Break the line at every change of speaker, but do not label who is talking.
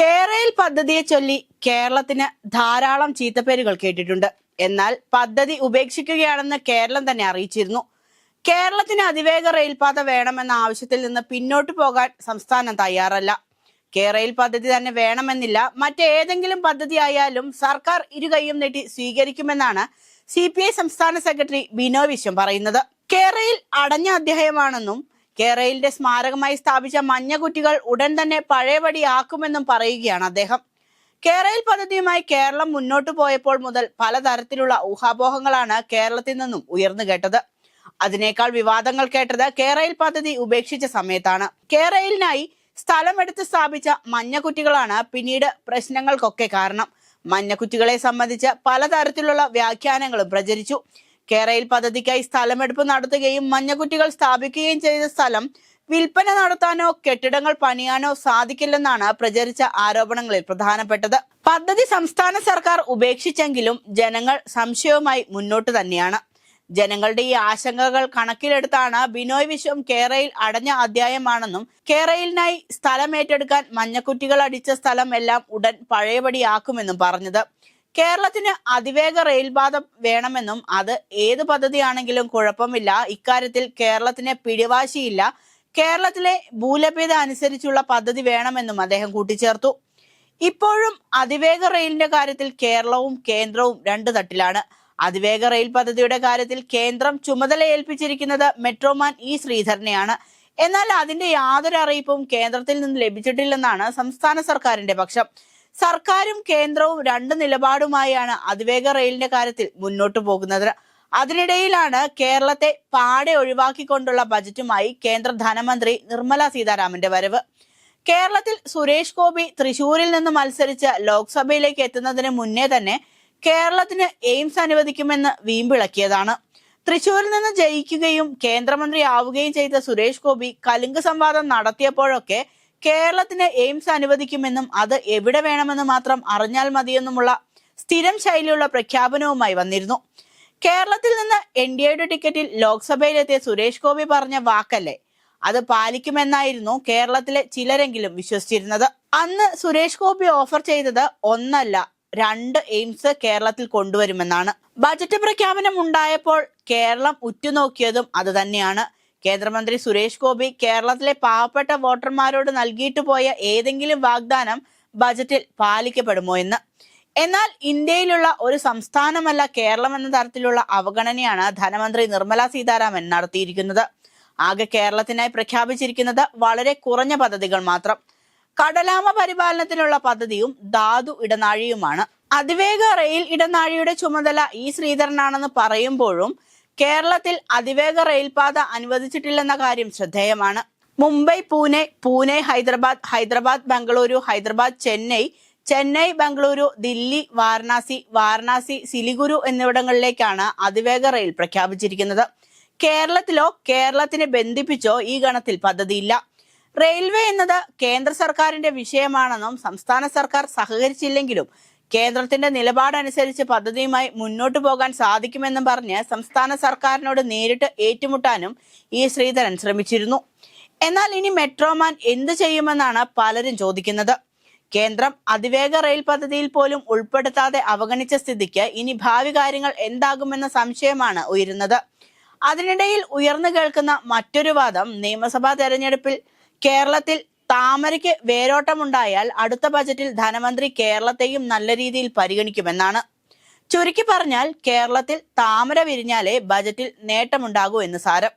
കേരയിൽ പദ്ധതിയെ ചൊല്ലി കേരളത്തിന് ധാരാളം ചീത്തപ്പേരുകൾ കേട്ടിട്ടുണ്ട്. എന്നാൽ പദ്ധതി ഉപേക്ഷിക്കുകയാണെന്ന് കേരളം തന്നെ അറിയിച്ചിരുന്നു. കേരളത്തിന് അതിവേഗ റെയിൽപാത വേണമെന്ന ആവശ്യത്തിൽ നിന്ന് പിന്നോട്ട് പോകാൻ സംസ്ഥാനം തയ്യാറല്ല. കേരയിൽ പദ്ധതി തന്നെ വേണമെന്നില്ല. മറ്റേതെങ്കിലും പദ്ധതി ആയാലും സർക്കാർ ഇരുകൈയും നീട്ടി സ്വീകരിക്കുമെന്നാണ് സി സംസ്ഥാന സെക്രട്ടറി ബിനോ വിശ്വം പറയുന്നത്. കേരയിൽ അടഞ്ഞ അധ്യായമാണെന്നും കേരളിന്റെ സ്മാരകമായി സ്ഥാപിച്ച മഞ്ഞകുറ്റികൾ ഉടൻ തന്നെ പഴയപടിയാക്കുമെന്നും പറയുകയാണ് അദ്ദേഹം. കേരയിൽ പദ്ധതിയുമായി കേരളം മുന്നോട്ടു പോയപ്പോൾ മുതൽ പലതരത്തിലുള്ള ഊഹാപോഹങ്ങളാണ് കേരളത്തിൽ നിന്നും ഉയർന്നു കേട്ടത്. അതിനേക്കാൾ വിവാദങ്ങൾ കേട്ടത് കേരയിൽ പദ്ധതി ഉപേക്ഷിച്ച സമയത്താണ്. കേരളിനായി സ്ഥലമെടുത്ത് സ്ഥാപിച്ച മഞ്ഞക്കുറ്റികളാണ് പിന്നീട് പ്രശ്നങ്ങൾക്കൊക്കെ കാരണം. മഞ്ഞക്കുറ്റികളെ സംബന്ധിച്ച് പലതരത്തിലുള്ള വ്യാഖ്യാനങ്ങളും പ്രചരിച്ചു. കേരയിൽ പദ്ധതിക്കായി സ്ഥലമെടുപ്പ് നടത്തുകയും മഞ്ഞക്കുറ്റികൾ സ്ഥാപിക്കുകയും ചെയ്ത സ്ഥലം വിൽപ്പന നടത്താനോ കെട്ടിടങ്ങൾ പണിയാനോ സാധിക്കില്ലെന്നാണ് പ്രചരിച്ച ആരോപണങ്ങളിൽ പ്രധാനപ്പെട്ടത്. പദ്ധതി സംസ്ഥാന സർക്കാർ ഉപേക്ഷിച്ചെങ്കിലും ജനങ്ങൾ സംശയവുമായി മുന്നോട്ട് തന്നെയാണ്. ജനങ്ങളുടെ ഈ ആശങ്കകൾ കണക്കിലെടുത്താണ് ബിനോയ് വിശ്വം കേരയിൽ അടഞ്ഞ അധ്യായമാണെന്നും കേരയിലിനായി സ്ഥലം ഏറ്റെടുക്കാൻ മഞ്ഞക്കുറ്റികൾ അടിച്ച സ്ഥലം എല്ലാം ഉടൻ പഴയപടിയാക്കുമെന്നും പറഞ്ഞത്. കേരളത്തിന് അതിവേഗ റെയിൽപാത വേണമെന്നും അത് ഏത് പദ്ധതിയാണെങ്കിലും കുഴപ്പമില്ല. ഇക്കാര്യത്തിൽ കേരളത്തിന് പിടിവാശിയില്ല. കേരളത്തിലെ ഭൂലഭ്യത അനുസരിച്ചുള്ള പദ്ധതി വേണമെന്നും അദ്ദേഹം കൂട്ടിച്ചേർത്തു. ഇപ്പോഴും അതിവേഗ റെയിലിന്റെ കാര്യത്തിൽ കേരളവും കേന്ദ്രവും രണ്ടു തട്ടിലാണ്. അതിവേഗ റെയിൽ പദ്ധതിയുടെ കാര്യത്തിൽ കേന്ദ്രം ചുമതല ഏൽപ്പിച്ചിരിക്കുന്നത് മെട്രോമാൻ ഇ ശ്രീധരനെയാണ്. എന്നാൽ അതിന്റെ യാതൊരു അറിയിപ്പും കേന്ദ്രത്തിൽ നിന്ന് ലഭിച്ചിട്ടില്ലെന്നാണ് സംസ്ഥാന സർക്കാരിന്റെ പക്ഷം. സർക്കാരും കേന്ദ്രവും രണ്ട് നിലപാടുമായാണ് അതിവേഗ റെയിലിന്റെ കാര്യത്തിൽ മുന്നോട്ടു പോകുന്നത്. അതിനിടയിലാണ് കേരളത്തെ പാടെ ഒഴിവാക്കിക്കൊണ്ടുള്ള ബജറ്റുമായി കേന്ദ്ര ധനമന്ത്രി നിർമ്മല സീതാരാമന്റെ വരവ്. കേരളത്തിൽ സുരേഷ് ഗോപി തൃശൂരിൽ നിന്ന് മത്സരിച്ച് ലോക്സഭയിലേക്ക് എത്തുന്നതിന് മുന്നേ തന്നെ കേരളത്തിന് എയിംസ് അനുവദിക്കുമെന്ന് വീമ്പിളക്കിയതാണ്. തൃശൂരിൽ നിന്ന് ജയിക്കുകയും കേന്ദ്രമന്ത്രി ആവുകയും ചെയ്ത സുരേഷ് ഗോപി കലുങ്ക് സംവാദം നടത്തിയപ്പോഴൊക്കെ കേരളത്തിന് എയിംസ് അനുവദിക്കുമെന്നും അത് എവിടെ വേണമെന്ന് മാത്രം അറിഞ്ഞാൽ മതിയെന്നുമുള്ള സ്ഥിരം ശൈലിയുള്ള പ്രഖ്യാപനവുമായി വന്നിരുന്നു. കേരളത്തിൽ നിന്ന് എൻ ഡി എയുടെ ടിക്കറ്റിൽ ലോക്സഭയിലെത്തിയ സുരേഷ് ഗോപി പറഞ്ഞ വാക്കല്ലേ? അത് പാലിക്കുമെന്നായിരുന്നു കേരളത്തിലെ ചിലരെങ്കിലും വിശ്വസിച്ചിരുന്നത്. അന്ന് സുരേഷ് ഗോപി ഓഫർ ചെയ്തത് ഒന്നല്ല രണ്ട് എയിംസ് കേരളത്തിൽ കൊണ്ടുവരുമെന്നാണ്. ബജറ്റ് പ്രഖ്യാപനം ഉണ്ടായപ്പോൾ കേരളം ഉറ്റുനോക്കിയതും അത് തന്നെയാണ്. കേന്ദ്രമന്ത്രി സുരേഷ് ഗോപി കേരളത്തിലെ പാവപ്പെട്ട വോട്ടർമാരോട് നൽകിയിട്ടു പോയ ഏതെങ്കിലും വാഗ്ദാനം ബജറ്റിൽ പാലിക്കപ്പെടുമോ എന്ന്. എന്നാൽ ഇന്ത്യയിലുള്ള ഒരു സംസ്ഥാനമല്ല കേരളം എന്ന തരത്തിലുള്ള അവഗണനയാണ് ധനമന്ത്രി നിർമ്മല സീതാരാമൻ നടത്തിയിരിക്കുന്നത്. ആകെ കേരളത്തിനായി പ്രഖ്യാപിച്ചിരിക്കുന്നത് വളരെ കുറഞ്ഞ പദ്ധതികൾ മാത്രം. കടലാമ പരിപാലനത്തിനുള്ള പദ്ധതിയും ധാതു ഇടനാഴിയുമാണ്. അതിവേഗ റെയിൽ ഇടനാഴിയുടെ ചുമതല ഈ ശ്രീധരനാണെന്ന് പറയുമ്പോഴും കേരളത്തിൽ അതിവേഗ റെയിൽപാത അനുവദിച്ചിട്ടില്ലെന്ന കാര്യം ശ്രദ്ധേയമാണ്. മുംബൈ പൂനെ പൂനെ ഹൈദരാബാദ് ഹൈദരാബാദ് ബംഗളൂരു ഹൈദരാബാദ് ചെന്നൈ ചെന്നൈ ബംഗളൂരു ദില്ലി വാരണാസി വാരണാസി സിലിഗുരു എന്നിവിടങ്ങളിലേക്കാണ് അതിവേഗ റെയിൽ പ്രഖ്യാപിച്ചിരിക്കുന്നത്. കേരളത്തിലോ കേരളത്തിനെ ബന്ധിപ്പിച്ചോ ഈ ഗണത്തിൽ പദ്ധതിയില്ല. റെയിൽവേ എന്നത് കേന്ദ്ര സർക്കാരിന്റെ വിഷയമാണെന്നും സംസ്ഥാന സർക്കാർ സഹകരിച്ചില്ലെങ്കിലും കേന്ദ്രത്തിന്റെ നിലപാടനുസരിച്ച് പദ്ധതിയുമായി മുന്നോട്ടു പോകാൻ സാധിക്കുമെന്നും പറഞ്ഞ് സംസ്ഥാന സർക്കാരിനോട് നേരിട്ട് ഏറ്റുമുട്ടാനും ഇ ശ്രീധരൻ ശ്രമിച്ചിരുന്നു. എന്നാൽ ഇനി മെട്രോമാൻ എന്ത് ചെയ്യുമെന്നാണ് പലരും ചോദിക്കുന്നത്. കേന്ദ്രം അതിവേഗ റെയിൽ പദ്ധതിയിൽ പോലും ഉൾപ്പെടുത്താതെ അവഗണിച്ച സ്ഥിതിക്ക് ഇനി ഭാവി കാര്യങ്ങൾ എന്താകുമെന്ന സംശയമാണ് ഉയരുന്നത്. അതിനിടയിൽ ഉയർന്നു കേൾക്കുന്ന മറ്റൊരു വാദം നിയമസഭാ തെരഞ്ഞെടുപ്പിൽ കേരളത്തിൽ താമരയ്ക്ക് വേരോട്ടമുണ്ടായാൽ അടുത്ത ബജറ്റിൽ ധനമന്ത്രി കേരളത്തെയും നല്ല രീതിയിൽ പരിഗണിക്കുമെന്നാണ്. ചുരുക്കി പറഞ്ഞാൽ കേരളത്തിൽ താമര വിരിഞ്ഞാലേ ബജറ്റിൽ നേട്ടമുണ്ടാകൂ എന്ന് സാരം.